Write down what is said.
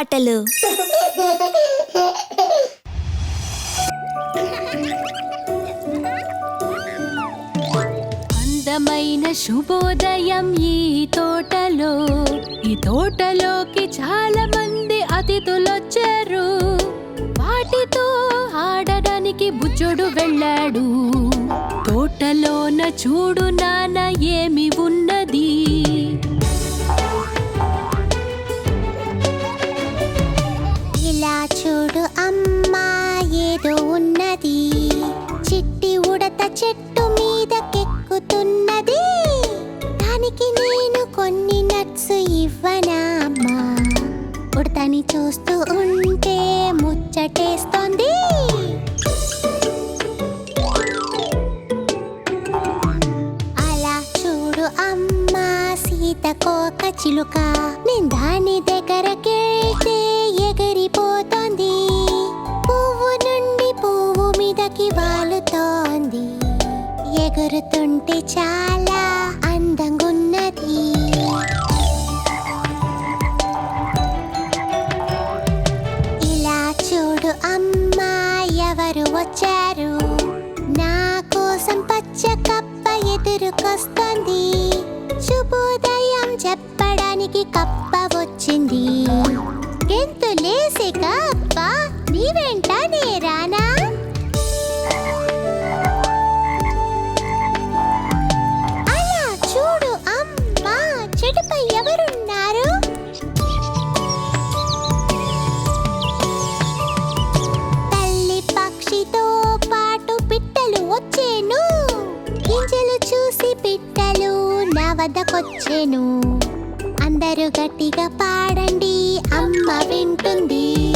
పాటలు. అందమైన శుభోదయం ఈ తోటలో. ఈ తోటలోకి చాలా మంది అతిథులొచ్చారు. వాటితో ఆడడానికి బుజ్జుడు వెళ్ళాడు. తోటలోన చూడు నాన్న ఏమి మీదకెక్కుతున్నది దానికి నేను కొన్ని నట్స్ ఇవ్వనా అమ్మా ఉడతని చూస్తూ ఉంటే ముచ్చటేస్తోంది. అలా చూడు అమ్మా సీతకోక చిలుక. నేను దాని దగ్గరకెళ్తే ఎగిరిపోతోంది. పువ్వు నుండి పువ్వు మీదకి వాలుతోంది. ఎగురుతుంటే చాలా అందంగున్నది. ఇలా చూడు అమ్మా ఎవరు వచ్చారు? నా కోసం పచ్చ కప్ప ఎదురుకొస్తుంది. శుభోదయం చెప్పడానికి కప్ప వద్దకొచ్చేను. అందరూ గట్టిగా పాడండి అమ్మ వింటుంది.